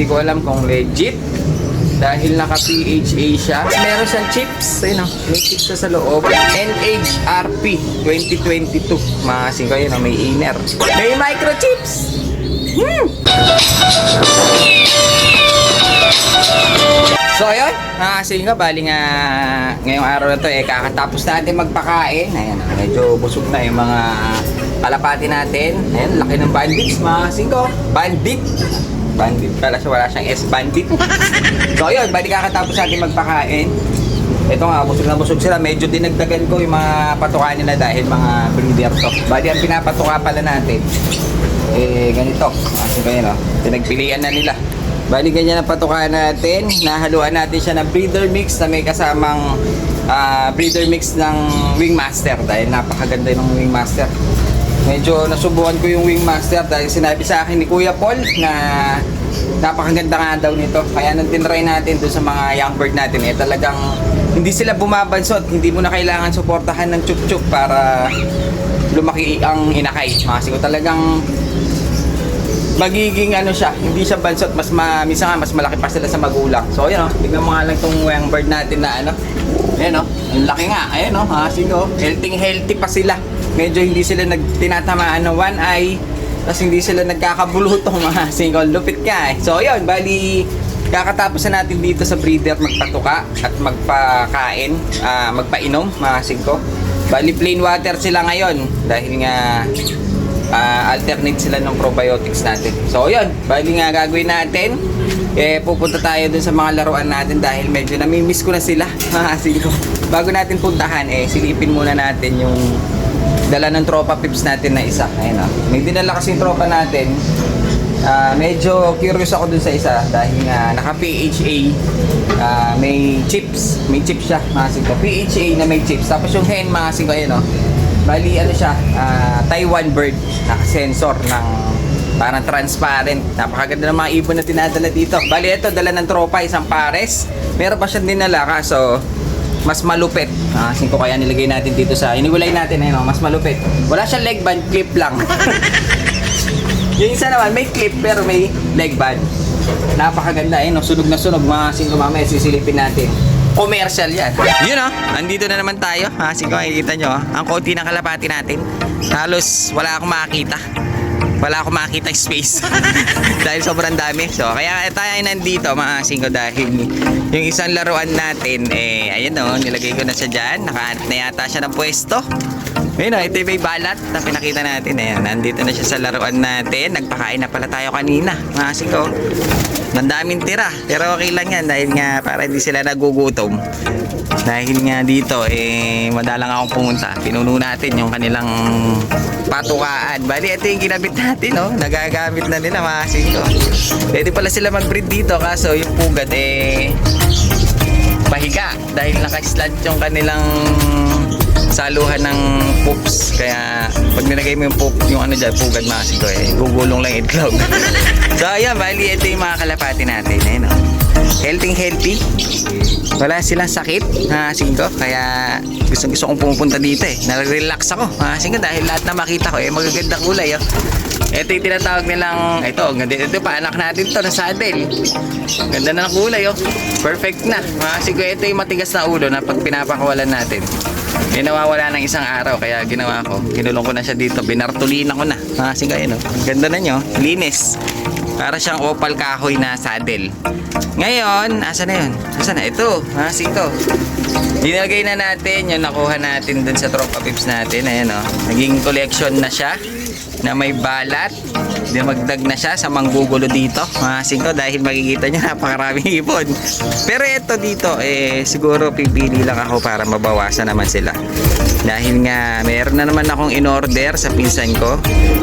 hindi ko alam kung legit. Dahil naka PHA siya. Meron siyang chips. Ayun o. May chips siya sa loob. NHRP 2022. Maasin ko yun. May inner. May microchips. Hmm. So ayun, nakakasin ko, bali nga ngayong araw na to eh, kakatapos natin magpakain. Ayan, ah, medyo busog na yung mga kalapati natin. Ayan, laki ng bandits, mga kasing ko. Bandit! Bandit pala siya, wala siyang S bandit. so ayun, bali kakatapos natin magpakain. Ito nga, busog na busog sila. Medyo dinagdagan ko yung mga patuka nila dahil mga breeder to. Bali, ang pinapatuka pala natin, eh, ganito. Kasi kayo, no? Pinagpilian na nila. Bali, ganyan ang patuka natin. Nahaluan natin siya ng breeder mix na may kasamang ah, breeder mix ng Wingmaster dahil napakaganda ng Wingmaster. Medyo nasubukan ko yung Wingmaster dahil sinabi sa akin ni Kuya Paul na napakaganda nga daw nito. Kaya nung tinry natin doon sa mga young bird natin, eh talagang hindi sila bumabansot. Hindi mo na kailangan suportahan ng chup-chup para lumaki ang inakay. Kasi talagang magiging ano siya, hindi siya bansot, mas ma, minsan nga mas malaki pa sila sa magulang. So ayun oh, tignan mo nga lang tong young bird natin na ano. Ayun oh, ang laki nga. Ayun oh, ha, sige oh, healthy healthy pa sila. Medyo hindi sila nagtinatamaan ng one eye, tapos hindi sila nagkakabulutong mga single lupit ka eh. So ayun, bali kakatapos na natin dito sa breeder magpatuka at magpakain, ah, magpainom mga singko. Bali plain water sila ngayon dahil nga ah, alternate sila ng probiotics natin. So, yun. Bali nga gagawin natin. Eh, pupunta tayo dun sa mga laruan natin dahil medyo namimiss ko na sila. Hahasin ko. Bago natin puntahan, eh, silipin muna natin yung dala ng tropa pips natin na isa. Ayun o. May dinala kasing tropa natin. Ah, medyo curious ako dun sa isa dahil nga naka PHA ah, may chips may chips siya mga ko PHA na may chips tapos yung hen mga ko ayun o Bali, ano siya, ah, Taiwan bird, naka-sensor ng parang transparent. Napakaganda ng mga ibon na tinadala dito. Bali, ito, dala ng tropa, isang pares. Meron pa siyang dinala, kaso mas malupit. Ah, ko kaya nilagay natin dito sa, iniwalay natin, ayun, oh, mas malupit. Wala siyang leg band, clip lang. yung isa naman, may clip, pero may leg band. Napakaganda, eh, no? sunog na sunog, mga singko mamaya, sisilipin natin commercial yan. Yun oh, andito na naman tayo. Ha, sige, makikita nyo. oh. Ang konti ng kalapati natin. Halos wala akong makakita. Wala akong makita space. dahil sobrang dami. So, kaya tayo ay nandito mga singko dahil yung isang laruan natin, eh, ayan oh, nilagay ko na siya dyan. Nakahanap na yata siya ng pwesto. Ayun oh, ito yung may balat na pinakita natin. Ayan, nandito na siya sa laruan natin. Nagpakain na pala tayo kanina. Mga singko. Ang daming tira. Pero okay lang yan dahil nga para hindi sila nagugutom. Dahil nga dito, eh, madalang akong pumunta. Pinuno natin yung kanilang patukaan. Bali, ito yung ginabit natin, no? Nagagamit na nila mga singko. Pwede pala sila mag-breed dito kaso yung pugat, eh, pahiga. Dahil naka-slant yung kanilang saluhan ng poops. Kaya pag nilagay mo yung poop, yung ano dyan, pugad mga singko, eh, gugulong lang itlog. so, ayan, bali, ito yung mga kalapati natin. Ayun, no? Healthy, healthy. Wala silang sakit, mga singko. Kaya gusto gusto kong pumupunta dito eh. Nare-relax ako, mga singko, dahil lahat na makita ko eh, magaganda kulay. Oh. Ito yung tinatawag nilang, ito, ganda ito pa, anak natin to na saddle. Ganda na ng kulay, oh. Perfect na. Mga singko, ito yung matigas na ulo na pag pinapakawalan natin. May nawawala ng isang araw kaya ginawa ko. Kinulong ko na siya dito. Binartulina ko na. Sige ayun oh. Ganda na nyo. Linis. Para siyang opal kahoy na saddle. Ngayon, asa na yun? Asa na? Ito. Ah, sito. Dinagay na natin yung nakuha natin dun sa tropa pips natin. Ayan oh. Naging collection na siya na may balat. Dimagdag na siya sa manggugulo dito. Mga singko dahil makikita niyo napakaraming ibon. Pero ito dito eh siguro pipili lang ako para mabawasan naman sila. Dahil nga meron na naman akong in-order sa pinsan ko.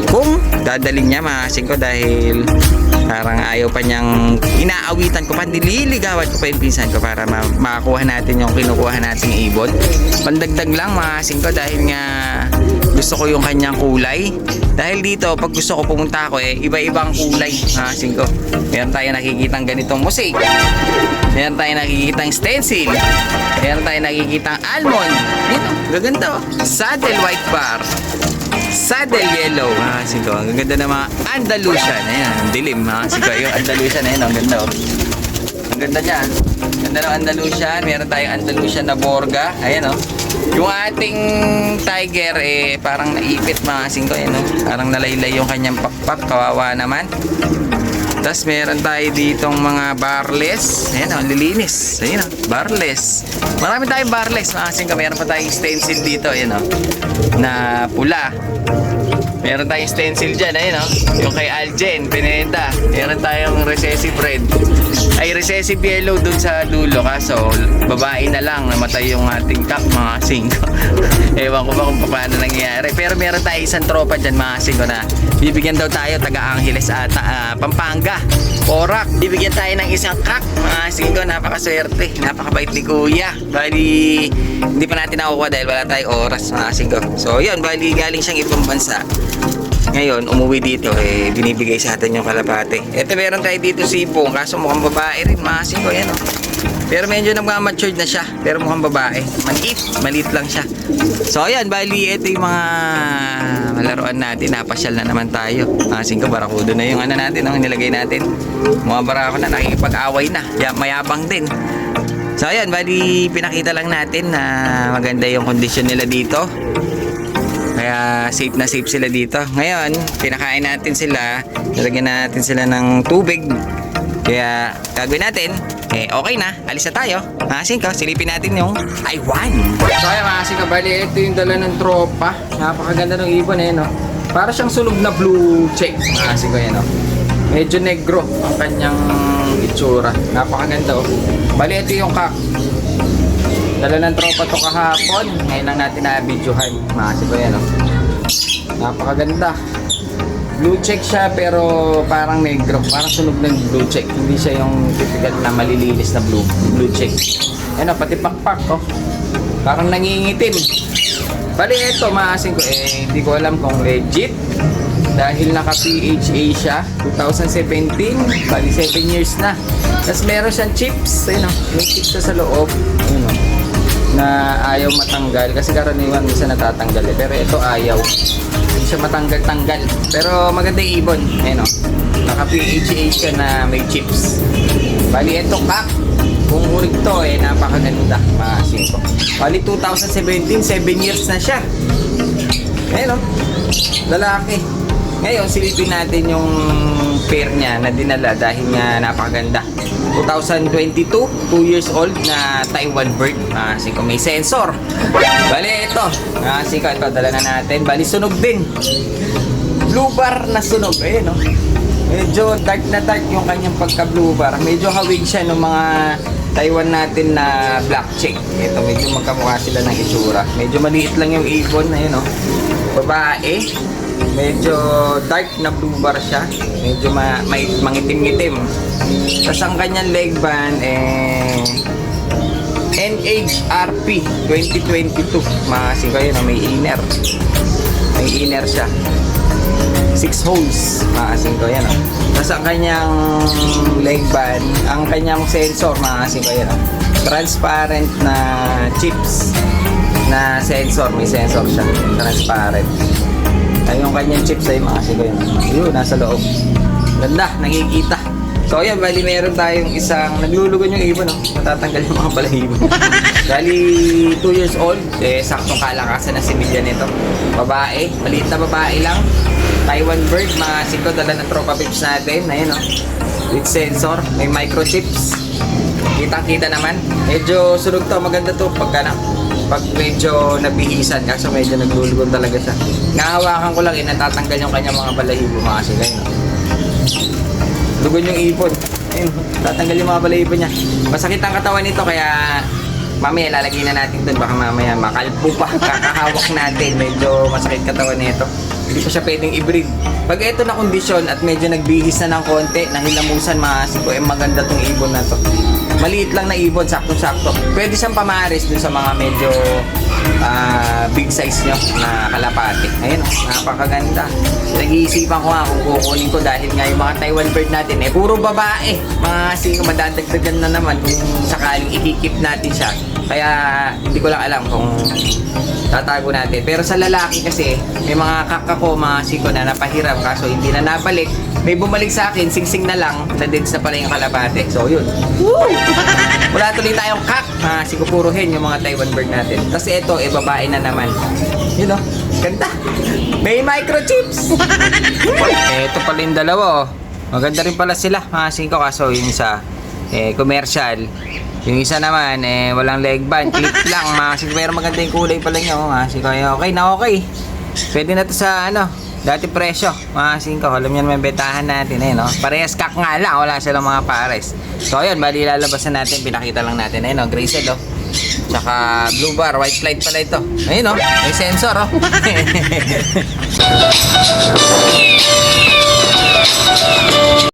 Kung dadalhin niya mga singko dahil parang ayaw pa niyang inaawitan ko pa, nililigawan ko pa yung pinsan ko para ma- makakuha natin yung kinukuha nating ibon. Pandagdag lang mga singko dahil nga gusto ko yung kanyang kulay. Dahil dito, pag gusto ko pumunta ako eh, iba-ibang kulay. Ha, singko. Meron tayo nakikitang ganitong mosaic. Meron tayo nakikitang stencil. Meron tayo nakikitang almond. Dito, gaganda oh. Saddle white bar. Saddle yellow, mga kasingko. Ang ganda ng mga Andalusian. Ayan, ang dilim, mga kasingko. Yung Andalusian, ayan, ang ganda, oh. Ang ganda niya. Ganda ng Andalusian. Meron tayong Andalusian na Borga. Ayan, oh. Yung ating tiger, eh, parang naipit, mga kasingko. Ayan, oh. Parang nalaylay yung kanyang pakpak. Kawawa naman. Tapos meron tayo ditong mga barless. Ayan o, lilinis. Ayan o, barless. Marami tayong barless. Mga kasing Meron pa tayong stencil dito. Ayan o, na pula. Meron tayong stencil dyan. Ayan o, yung kay Aljen, pinenta. Meron tayong recessive red. Ay, recessive yellow dun sa dulo. Kaso, babae na lang. Namatay yung ating kak, mga kasing Ewan ko ba kung paano nangyayari. Pero meron tayo isang tropa dyan, mga kasing na bibigyan daw tayo taga Angeles at ah, Pampanga. Porak. Bibigyan tayo ng isang kak. Mga kasing ko, napakaswerte. Napakabait ni kuya. Bali, hindi pa natin nakukuha dahil wala tayong oras, mga kasing ko. So, yun. Bali, galing siyang ibang bansa. Ngayon, umuwi dito, eh, binibigay sa atin yung kalapate. Ito, meron tayo dito sipong, kaso mukhang babae rin, mga kasing ko, yan, oh. Pero medyo nagmamatured na siya. Pero mukhang babae. Maliit. Maliit lang siya. So ayan, bali ito yung mga malaruan natin. Napasyal na naman tayo. Asin ko, barakudo na yung ano natin, ang nilagay natin. Mga barako na nakikipag-away na. Ya, mayabang din. So ayan, bali pinakita lang natin na maganda yung kondisyon nila dito. Kaya safe na safe sila dito. Ngayon, pinakain natin sila. Nilagyan natin sila ng tubig. Kaya gagawin natin, eh okay na, alis na tayo. Maasin ko, silipin natin yung Taiwan. So ayun maasin ko, bali ito yung dala ng tropa. Napakaganda ng ibon eh, no? Para siyang sunog na blue check. Maasin ko yan, no? Medyo negro ang kanyang itsura. Napakaganda, oh. Bali ito yung kak. Dala ng tropa to kahapon. Ngayon lang natin na-videohan. Maasin ko yan, no? Napakaganda. Blue check siya pero parang negro. Parang sunog ng blue check. Hindi siya yung typical na malilinis na blue, blue check. Ano, pati pakpak oh. Parang nangingitim. Bali ito, maasin ko eh, hindi ko alam kung legit. Dahil naka PHA siya, 2017, bali 7 years na. Tapos meron siyang chips, ayun oh, may chips sa loob. Ayun oh na ayaw matanggal kasi karaniwan minsan natatanggal eh. pero ito ayaw hindi siya matanggal-tanggal pero maganda yung ibon ayun o naka PHA siya na may chips bali ito kak urig to eh napakaganda maasin ko bali 2017 7 years na siya ayun o lalaki ngayon silipin natin yung pair niya na dinala dahil nga napakaganda 2022, 2 years old na Taiwan bird. Ah, si ko may sensor. Bali ito. Ah, si ko ito dala na natin. Bali sunog din. Blue bar na sunog. Ayun no. Medyo dark na dark yung kanyang pagka blue bar. Medyo hawig siya ng mga Taiwan natin na black chick. Ito medyo magkamukha sila ng itsura. Medyo maliit lang yung ibon na yun no. Babae. Medyo dark na blue bar siya. Medyo ma may mangitim-ngitim. Tapos ang kanyang leg band eh NHRP 2022. Maasin kayo na may inner. May inner siya. Six holes. Maasin ko yan. Oh. Tapos ang kanyang leg band, ang kanyang sensor, maasin ko yan. Oh. Transparent na chips na sensor. May sensor siya. Transparent. Ay, yung kanyang chips ay maasin ko yan. Yun, nasa loob. Ganda, nakikita. So ayan, bali meron tayong isang naglulugon yung ibon, no? Natatanggal yung mga balahibo. bali 2 years old, eh saktong kalakasan na similya nito. Babae, maliit na babae lang. Taiwan bird, mga siko dala ng tropa pips natin. Ayun, no? With sensor, may microchips. Kitang-kita naman. Medyo sunog to, maganda to pagka na pag medyo nabihisan kaso medyo naglulugon talaga siya. Nahawakan ko lang eh, natatanggal yung kanyang mga balahibo mga sila yun. no? Dugon yung ipon. Ayun, tatanggal yung mga balahibo niya. Masakit ang katawan nito kaya mamaya lalagay na natin doon. Baka mamaya makalpo pa. Kakahawak natin. Medyo masakit katawan nito. Hindi pa siya pwedeng i-breed. Pag ito na kondisyon at medyo nagbihis na ng konti, nahilamusan maasin ko, eh maganda tong ibon na to. Maliit lang na ibon, sakto-sakto. Pwede siyang pamaris dun sa mga medyo ah, big size nyo na kalapate. Ayun, napakaganda. Nag-iisipan ko nga kung kukunin ko dahil nga yung mga Taiwan bird natin, eh, puro babae. Mga sino madadagdagan na naman kung sakaling ikikip natin siya. Kaya hindi ko lang alam kung tatago natin. Pero sa lalaki kasi, may mga kakako, mga siko na napahiram kaso hindi na nabalik. May bumalik sa akin, sing-sing na lang, na dead na pala yung kalapate. So yun. Woo! Wala tuloy tayong kak. Siko puro hen yung mga Taiwan bird natin. Kasi ito, eh, babae na naman. Yun oh, ganda. May microchips. eh, ito pala yung dalawa oh. Maganda rin pala sila, mga singko. Kaso yung isa, eh, commercial. Yung isa naman, eh, walang leg band. Clip lang, mga singko. Pero maganda yung kulay pala niya, oh, mga. Eh, okay na okay. Pwede na to sa, ano, dati presyo. Mga singko, alam niyo naman betahan natin, eh, no? Parehas kak nga lang, wala silang mga pares. So, ayun, bali lalabas na natin. Pinakita lang natin, eh, no? Gray cell, oh. Tsaka blue bar, white flight pala ito. Ayun, oh. May sensor, oh.